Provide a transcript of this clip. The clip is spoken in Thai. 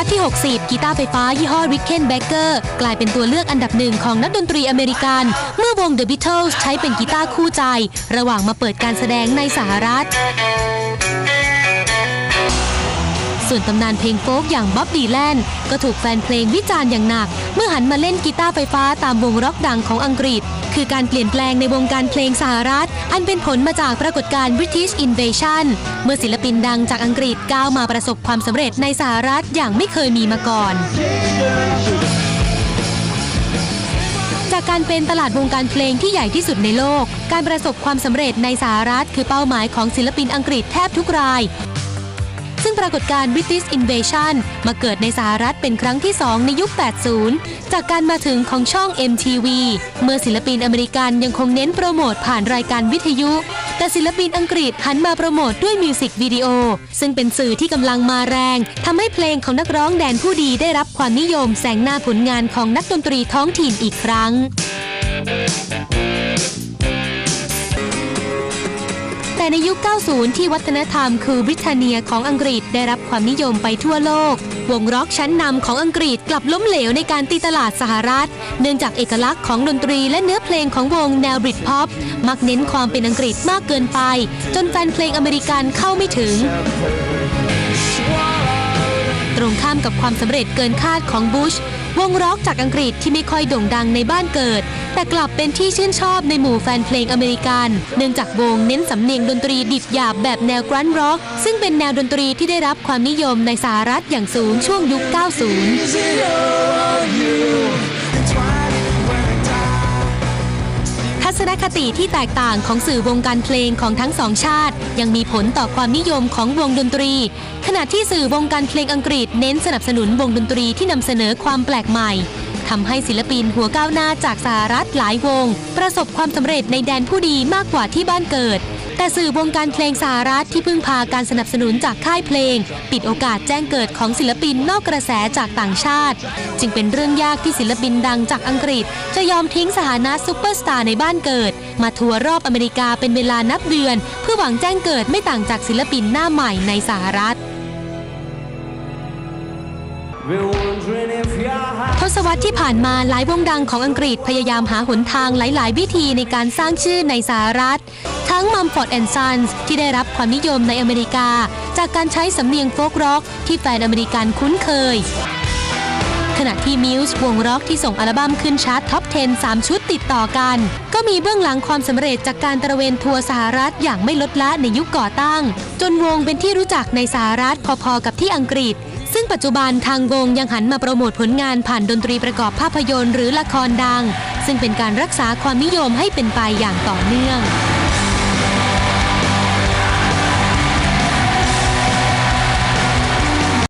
วรรษที่ 60 กีตาร์ไฟฟ้ายี่ห้อ Rickenbacker กลายเป็นตัวเลือกอันดับหนึ่งของนักดนตรีอเมริกัน เมื่อวง The Beatles ใช้เป็นกีตาร์คู่ใจ ระหว่างมาเปิดการแสดงในสหรัฐ ส่วนตำนานเพลงโฟล์กอย่างบ๊อบดีแลนก็ถูกแฟนเพลงวิจารณ์อย่างหนัก เมื่อหันมาเล่นกีตาร์ไฟฟ้าตามวงร็อกดังของอังกฤษ คือการเปลี่ยนแปลงในวงการเพลงสหรัฐ อันเป็นผลมาจากปรากฏการณ์ British Invasion เมื่อศิลปินดังจากอังกฤษก้าวมาประสบความสำเร็จในสหรัฐอย่างไม่เคยมีมาก่อนจากการเป็นตลาดวงการเพลงที่ใหญ่ที่สุดในโลก การประสบความสำเร็จในสหรัฐคือเป้าหมายของศิลปินอังกฤษแทบทุกราย ซึ่งปรากฏการณ์ British Invasion มาเกิดในสหรัฐเป็นครั้งที่ 2 ในยุค 80 จากการมาถึงของช่อง MTV เมื่อศิลปินอเมริกันยังคงเน้นโปรโมทผ่านรายการวิทยุ แต่ศิลปินอังกฤษหันมาโปรโมทด้วยมิวสิกวิดีโอ ซึ่งเป็นสื่อที่กำลังมาแรงทำให้เพลงของนักร้องแดนผู้ดีได้รับความนิยมแสงหน้าผลงานของนักดนตรีท้องถิ่นอีกครั้ง แต่ในยุค 90 ที่วัฒนธรรมคือบริเตนเนียของอังกฤษได้รับความนิยมไปทั่วโลก วงร็อกชั้นนำของอังกฤษกลับล้มเหลวในการตีตลาดสหรัฐ เนื่องจากเอกลักษณ์ของดนตรีและเนื้อเพลงของวงแนวบริดพ็อปมักเน้นความเป็นอังกฤษมากเกินไป จนแฟนเพลงอเมริกันเข้าไม่ถึงตรงข้ามกับความสำเร็จเกินคาดของบุช วงร็อกจากอังกฤษที่ไม่ค่อยโด่งดังในบ้านเกิด แต่กลับเป็นที่ชื่นชอบในหมู่แฟนเพลงอเมริกัน เนื่องจากวงเน้นสำเนียงดนตรีดิบหยาบแบบแนวกรันด์ร็อก ซึ่งเป็นแนวดนตรีที่ได้รับความนิยมในสหรัฐอย่างสูงช่วงยุค 90 คติที่แตกต่างของสื่อวงการเพลงของทั้งสองชาติ ยังมีผลต่อความนิยมของวงดนตรี ขณะที่สื่อวงการเพลงอังกฤษเน้นสนับสนุนวงดนตรีที่นำเสนอความแปลกใหม่ทำให้ศิลปินหัวก้าวหน้าจากสหรัฐหลายวง ประสบความสำเร็จในแดนผู้ดีมากกว่าที่บ้านเกิด แต่สื่อวงการเพลงสหรัฐที่พึ่งพาการสนับสนุนจากค่ายเพลง ปิดโอกาสแจ้งเกิดของศิลปินนอกกระแสจากต่างชาติ จึงเป็นเรื่องยากที่ศิลปินดังจากอังกฤษ จะยอมทิ้งสถานะซูเปอร์สตาร์ในบ้านเกิด มาทัวร์รอบอเมริกาเป็นเวลานับเดือน เพื่อหวังแจ้งเกิดไม่ต่างจากศิลปินหน้าใหม่ในสหรัฐ ทศวรรษที่ผ่านมาหลายวงดังของอังกฤษพยายามหาหนทางหลาย ๆ วิธีในการสร้างชื่อในสหรัฐ ทั้ง Mumford Sons ที่ได้รับความนิยมในอเมริกา จากการใช้สำเนียงโฟกร็อกที่แฟนอเมริกันคุ้นเคย ขณะที่มิวส์วงร็อกที่ส่งอัลบั้มขึ้นชาร์ตท็อป 10 3 ชุดติดต่อกัน ก็มีเบื้องหลังความสำเร็จจากการตระเวนทัวร์สหรัฐอย่างไม่ลดละในยุคก่อตั้ง จนวงเป็นที่รู้จักในสหรัฐพอ ๆ กับที่อังกฤษ ซึ่งปัจจุบันทางวงยังหันมาโปรโมทผลงานผ่านดนตรีประกอบภาพยนตร์หรือละครดัง ซึ่งเป็นการรักษาความนิยมให้เป็นไปอย่างต่อเนื่อง